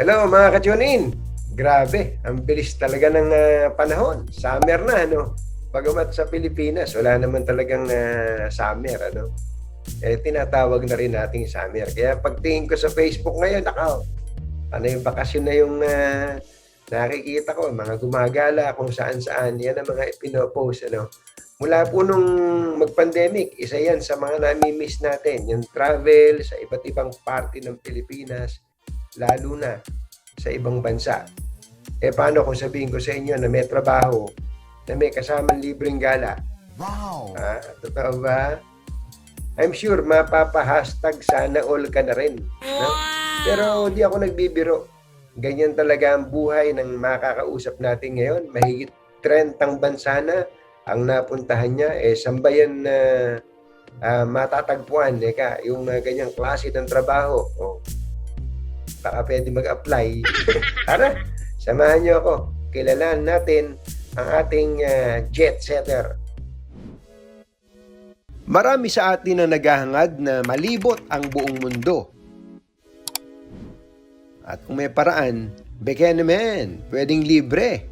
Hello mga ka-tune-in! Grabe, ang bilis talaga ng ah, panahon. Summer na, ano? Pagamat sa Pilipinas, wala naman talagang ah, summer, ano? Eh, tinatawag na rin nating summer. Kaya pagtingin ko sa Facebook ngayon, nakaw, ano yung bakasyon na yung ah, nakikita ko, mga gumagala kung saan-saan. Yan ang mga ipinopost, ano? Mula po nung mag-pandemic, isa yan sa mga nami-miss natin. Yung travel sa iba't ibang parte ng Pilipinas, lalo na sa ibang bansa. Eh paano kung sabihin ko sa inyo na may trabaho, na may kasamang libreng gala? Wow! Ah, totoo ba? I'm sure mapapa-hashtag sana all ka na rin. No? Pero di ako nagbibiro. Ganyan talaga ang buhay ng makakausap natin ngayon. Mahigit 30 bansa na ang napuntahan niya. Eh, sambayan na ah, matatagpuan. Eka, yung ah, ganyang klase ng trabaho. Oh, baka pwede mag-apply. Tara, samahan niyo ako. Kilalaan natin ang ating ah, jet setter. Marami sa atin ang naghahangad na malibot ang buong mundo. At kung may paraan, beke naman, pwedeng libre.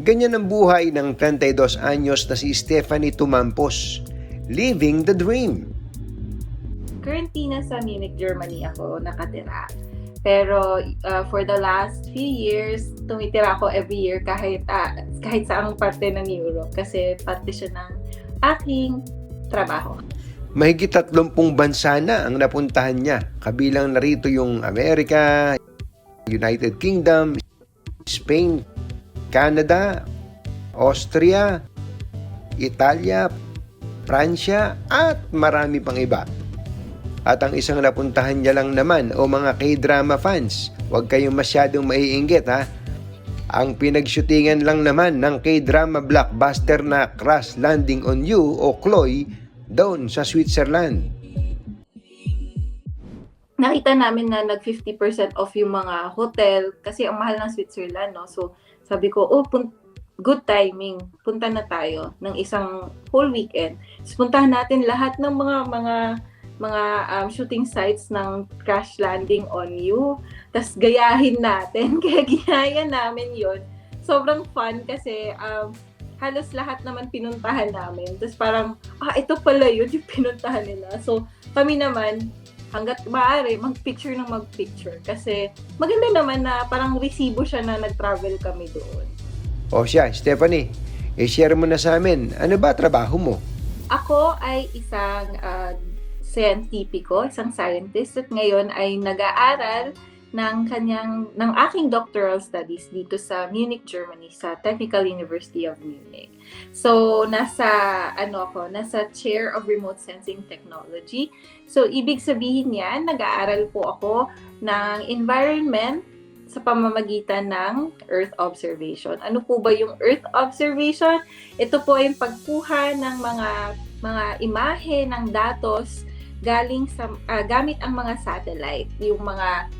Ganyan ang buhay ng 32 anyos na si Stephanie Tumampos, living the dream. Currently nasa Munich, Germany ako nakatira. Pero uh, for the last few years, tumitira ako every year kahit ah, kahit sa ang parte ng Europe kasi parte siya ng aking trabaho. Mahigit 30 bansa na ang napuntahan niya. Kabilang narito yung Amerika, United Kingdom, Spain, Canada, Austria, Italia, Pransya, at marami pang iba. At ang isang napuntahan niya lang naman o mga K-drama fans, huwag kayong masyadong maiinggit ha. Ang pinagshootingan lang naman ng K-drama blockbuster na Crash Landing on You o Chloe doon sa Switzerland. Nakita namin na nag 50% off yung mga hotel kasi ang mahal ng Switzerland, no? So, sabi ko, oh, good timing. Punta na tayo ng isang whole weekend. Puntahan natin lahat ng mga mga mga um, shooting sites ng Crash Landing on You. Tapos gayahin natin. Kaya ginaya namin yon Sobrang fun kasi um, halos lahat naman pinuntahan namin. Tapos parang, ah, ito pala yun yung pinuntahan nila. So, kami naman, hanggat maaari, mag-picture ng mag-picture. Kasi maganda naman na parang resibo siya na nag-travel kami doon. O siya, Stephanie, i-share mo na sa amin, ano ba trabaho mo? Ako ay isang uh, scientifico, isang scientist at ngayon ay nag-aaral ng kanyang ng aking doctoral studies dito sa Munich, Germany sa Technical University of Munich. So nasa ano ako, nasa chair of remote sensing technology. So ibig sabihin niyan, nag-aaral po ako ng environment sa pamamagitan ng Earth observation. Ano po ba yung Earth observation? Ito po ay pagkuha ng mga mga imahe ng datos galing sa ah, gamit ang mga satellite, yung mga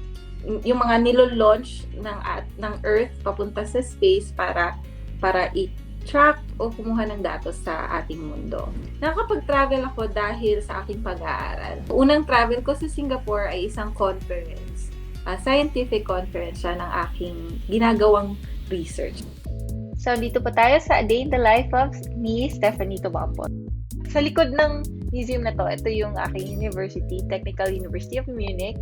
yung mga nilo-launch ng at ng Earth papunta sa space para para i-track o kumuha ng datos sa ating mundo. Nakapag-travel ako dahil sa aking pag-aaral. Unang travel ko sa Singapore ay isang conference, a scientific conference siya ng aking ginagawang research. So, dito po tayo sa A Day in the Life of ni Stephanie Tobampot. Sa likod ng museum na to, ito yung aking university, Technical University of Munich.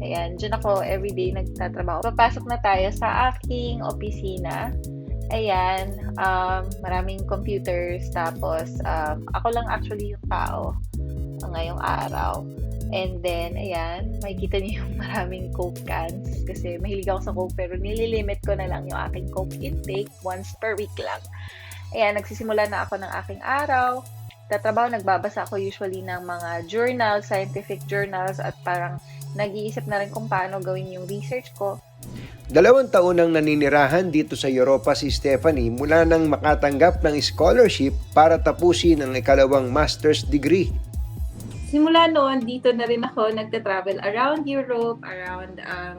Ayan, dyan ako everyday nagtatrabaho. Papasok na tayo sa aking opisina. Ayan, um, maraming computers. Tapos, um, ako lang actually yung tao ngayong araw. And then, ayan, makikita niyo yung maraming Coke cans kasi mahilig ako sa Coke pero nililimit ko na lang yung aking Coke intake once per week lang. Ayan, nagsisimula na ako ng aking araw. Tatrabaho, nagbabasa ako usually ng mga journals, scientific journals at parang nag-iisip na rin kung paano gawin yung research ko. Dalawang taon nang naninirahan dito sa Europa si Stephanie mula nang makatanggap ng scholarship para tapusin ang ikalawang master's degree. simula noon, dito na rin ako nagta-travel around Europe, around um,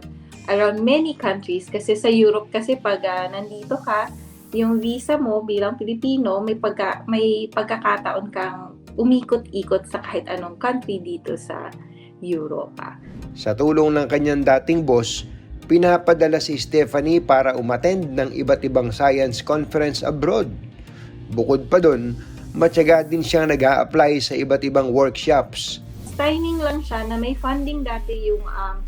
around many countries. Kasi sa Europe, kasi pag ah, nandito ka, yung visa mo bilang Pilipino, may, pagka, may pagkakataon kang umikot-ikot sa kahit anong country dito sa Europa. Sa tulong ng kanyang dating boss, pinapadala si Stephanie para umattend ng iba't ibang science conference abroad. Bukod pa doon, matyaga din siyang nag apply sa iba't ibang workshops. Timing lang siya na may funding dati yung um,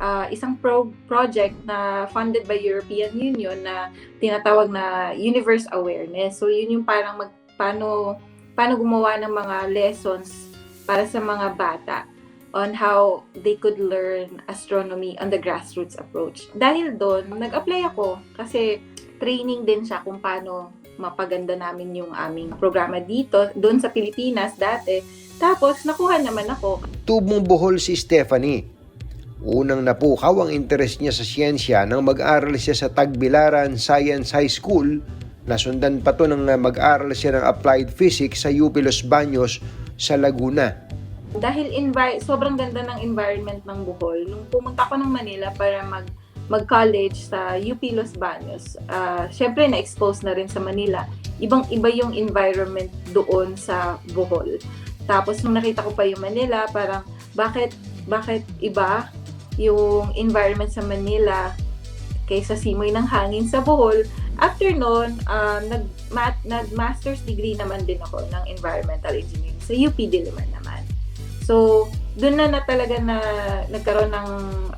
ah, isang pro- project na funded by European Union na tinatawag na Universe Awareness. So yun yung parang mag, paano, paano gumawa ng mga lessons para sa mga bata on how they could learn astronomy on the grassroots approach. Dahil doon, nag-apply ako kasi training din siya kung paano mapaganda namin yung aming programa dito, doon sa Pilipinas dati. Tapos, nakuha naman ako. Tubong buhol si Stephanie. Unang napukaw ang interes niya sa siyensya nang mag-aral siya sa Tagbilaran Science High School. Nasundan pa to nang mag-aral siya ng Applied Physics sa UP Los Baños sa Laguna. Dahil envi- sobrang ganda ng environment ng Bohol, nung pumunta ako ng Manila para mag mag-college sa UP Los Baños, ah, syempre na-expose na rin sa Manila. Ibang-iba yung environment doon sa Bohol. Tapos nung nakita ko pa yung Manila, parang bakit bakit iba yung environment sa Manila kaysa simoy ng hangin sa Bohol. After noon, um, nag, mat, nag-master's degree naman din ako ng environmental engineering sa UP Diliman naman. So, doon na na talaga na nagkaroon ng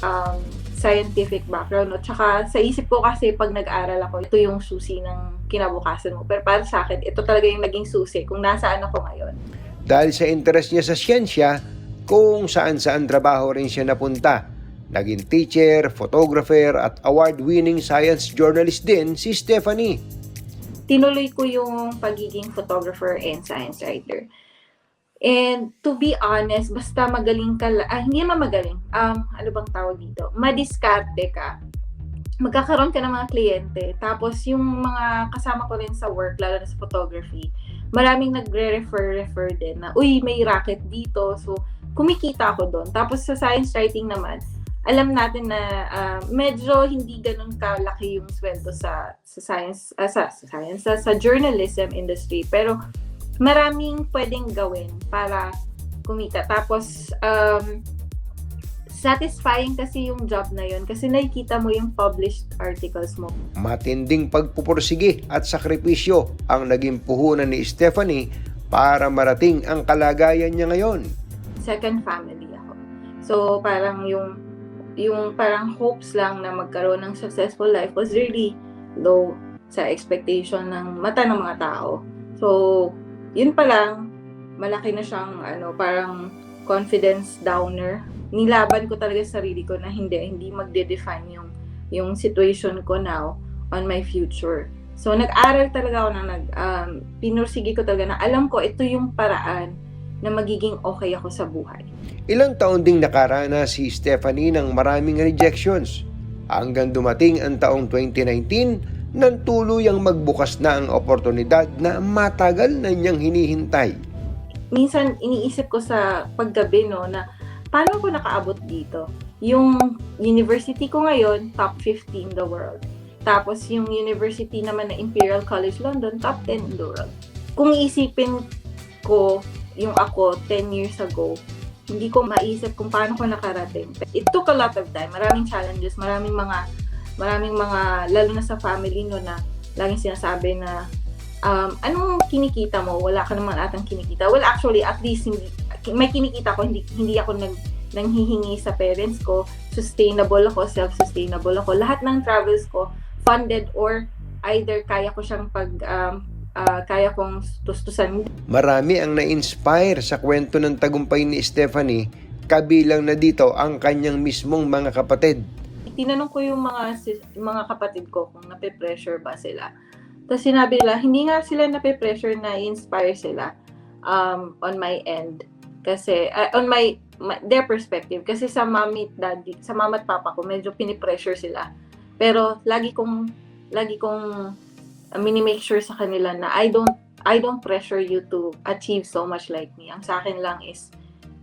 um, scientific background. No? Tsaka sa isip ko kasi pag nag-aral ako, ito yung susi ng kinabukasan mo. Pero para sa akin, ito talaga yung naging susi kung nasaan ako ngayon. Dahil sa interes niya sa siyensya, kung saan-saan trabaho rin siya napunta. Naging teacher, photographer at award-winning science journalist din si Stephanie. tinuloy ko yung pagiging photographer and science writer. And to be honest, basta magaling ka, ah, hindi naman magaling, um, ano bang tawag dito? Madiskarte ka. Magkakaroon ka ng mga kliyente. Tapos yung mga kasama ko rin sa work, lalo na sa photography, maraming nagre-refer-refer din na, uy, may racket dito. So, kumikita ako doon. Tapos sa science writing naman, alam natin na ah, medyo hindi ganun kalaki yung sweldo sa sa science ah, sa, sa science sa, sa journalism industry. Pero maraming pwedeng gawin para kumita. Tapos um, satisfying kasi yung job na yun kasi nakikita mo yung published articles mo. Matinding pagpupursige at sakripisyo ang naging puhunan ni Stephanie para marating ang kalagayan niya ngayon. second family ako. So parang yung yung parang hopes lang na magkaroon ng successful life was really low sa expectation ng mata ng mga tao. So, yun pa lang, malaki na siyang ano, parang confidence downer. Nilaban ko talaga sa sarili ko na hindi, hindi magde-define yung, yung situation ko now on my future. So, nag-aral talaga ako na nag, um, pinursige ko talaga na alam ko ito yung paraan na magiging okay ako sa buhay. Ilang taon ding nakarana si Stephanie ng maraming rejections hanggang dumating ang taong 2019 nang tuluyang magbukas na ang oportunidad na matagal na niyang hinihintay. minsan iniisip ko sa paggabi no na paano ko nakaabot dito? Yung university ko ngayon, top 15 in the world. Tapos yung university naman na Imperial College London, top 10 in the world. Kung iisipin ko yung ako 10 years ago, hindi ko maisip kung paano ko nakarating. It took a lot of time. Maraming challenges, maraming mga maraming mga lalo na sa family no na laging sinasabi na um, anong kinikita mo? Wala ka naman atang kinikita. Well, actually, at least hindi, may kinikita ko, hindi, hindi ako nag, nanghihingi sa parents ko. Sustainable ako, self-sustainable ako. Lahat ng travels ko, funded or either kaya ko siyang pag, um, ah, kaya kong tustusan. Marami ang na-inspire sa kwento ng tagumpay ni Stephanie, kabilang na dito ang kanyang mismong mga kapatid. Tinanong ko yung mga, mga kapatid ko kung nape-pressure ba sila. Tapos sinabi nila, hindi nga sila nape-pressure na inspire sila um, on my end. Kasi, uh, on my, my- their perspective. Kasi sa mommy at daddy, sa mama at papa ko, medyo pinipressure sila. Pero, lagi kong, lagi kong uh, mini-make sure sa kanila na I don't, I don't pressure you to achieve so much like me. Ang sa akin lang is,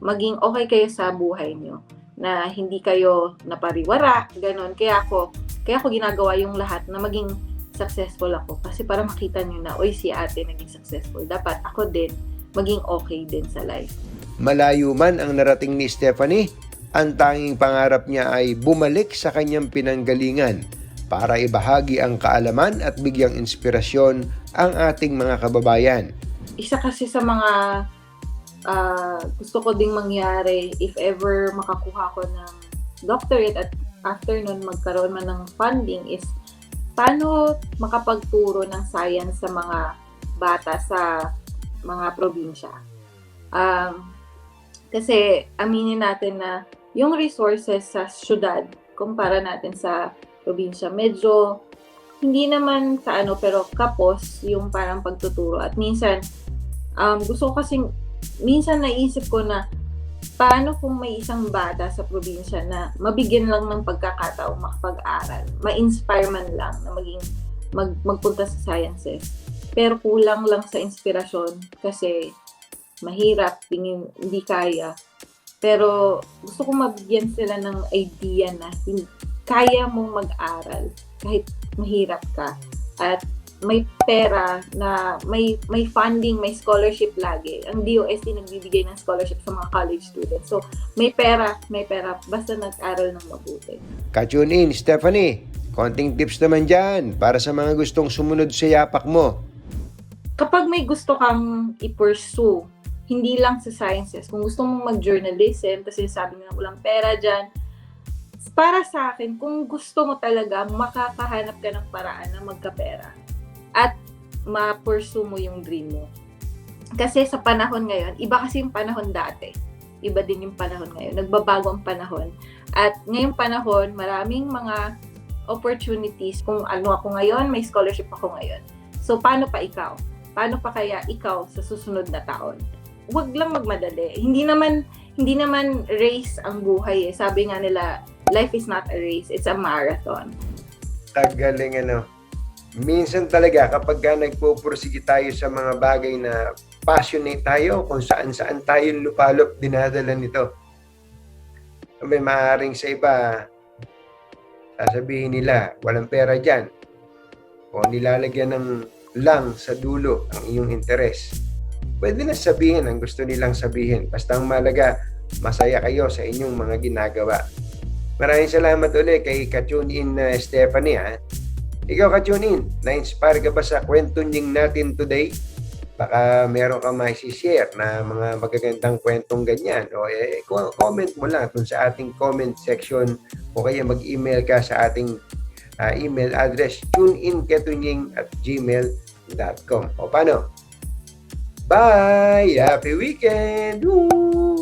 maging okay kayo sa buhay niyo na hindi kayo napariwara, ganun. Kaya ako, kaya ako ginagawa yung lahat na maging successful ako. Kasi para makita nyo na, oy, si ate naging successful. Dapat ako din, maging okay din sa life. Malayo man ang narating ni Stephanie, ang tanging pangarap niya ay bumalik sa kanyang pinanggalingan para ibahagi ang kaalaman at bigyang inspirasyon ang ating mga kababayan. isa kasi sa mga ah, gusto ko ding mangyari if ever makakuha ko ng doctorate at after nun magkaroon man ng funding is paano makapagturo ng science sa mga bata sa mga probinsya. Um, kasi aminin natin na yung resources sa syudad kumpara natin sa probinsya medyo hindi naman sa ano pero kapos yung parang pagtuturo at minsan um, gusto ko kasing minsan naisip ko na paano kung may isang bata sa probinsya na mabigyan lang ng pagkakataong makapag-aral, ma-inspire man lang na maging mag, magpunta sa sciences. Pero kulang lang sa inspirasyon kasi mahirap, tingin, hindi kaya. Pero gusto ko mabigyan sila ng idea na hin- kaya mong mag-aral kahit mahirap ka. At may pera na may may funding, may scholarship lagi. Ang DOST nagbibigay ng scholarship sa mga college students. So, may pera, may pera basta nag-aral ng mabuti. Ka-tune in, Stephanie. Konting tips naman dyan para sa mga gustong sumunod sa yapak mo. Kapag may gusto kang i-pursue, hindi lang sa sciences, kung gusto mong mag-journalism, kasi sabi nga walang pera dyan, para sa akin, kung gusto mo talaga, makakahanap ka ng paraan na magkapera at ma-pursue mo yung dream mo. Kasi sa panahon ngayon, iba kasi yung panahon dati. Iba din yung panahon ngayon. Nagbabago ang panahon. At ngayong panahon, maraming mga opportunities. Kung ano ako ngayon, may scholarship ako ngayon. So, paano pa ikaw? Paano pa kaya ikaw sa susunod na taon? Huwag lang magmadali. Hindi naman hindi naman race ang buhay eh. Sabi nga nila, life is not a race, it's a marathon. Tagaling ano. Minsan talaga kapag ka nagpupursige tayo sa mga bagay na passionate tayo, kung saan saan tayo lupalop dinadala nito. May maaaring sa iba, sasabihin nila, walang pera dyan. O nilalagyan ng lang sa dulo ang iyong interes. Pwede na sabihin ang gusto nilang sabihin. Basta ang malaga, masaya kayo sa inyong mga ginagawa. Maraming salamat ulit kay ka-tune in na Stephanie ha. Ikaw ka-tune in, na-inspire ka ba sa kwento nying natin today? Baka meron ka mai-share na mga magagandang kwentong ganyan. O eh, comment mo lang dun sa ating comment section o kaya mag-email ka sa ating ah, email address tuneinketunying at gmail.com. O paano? Bye! Happy weekend! Woo!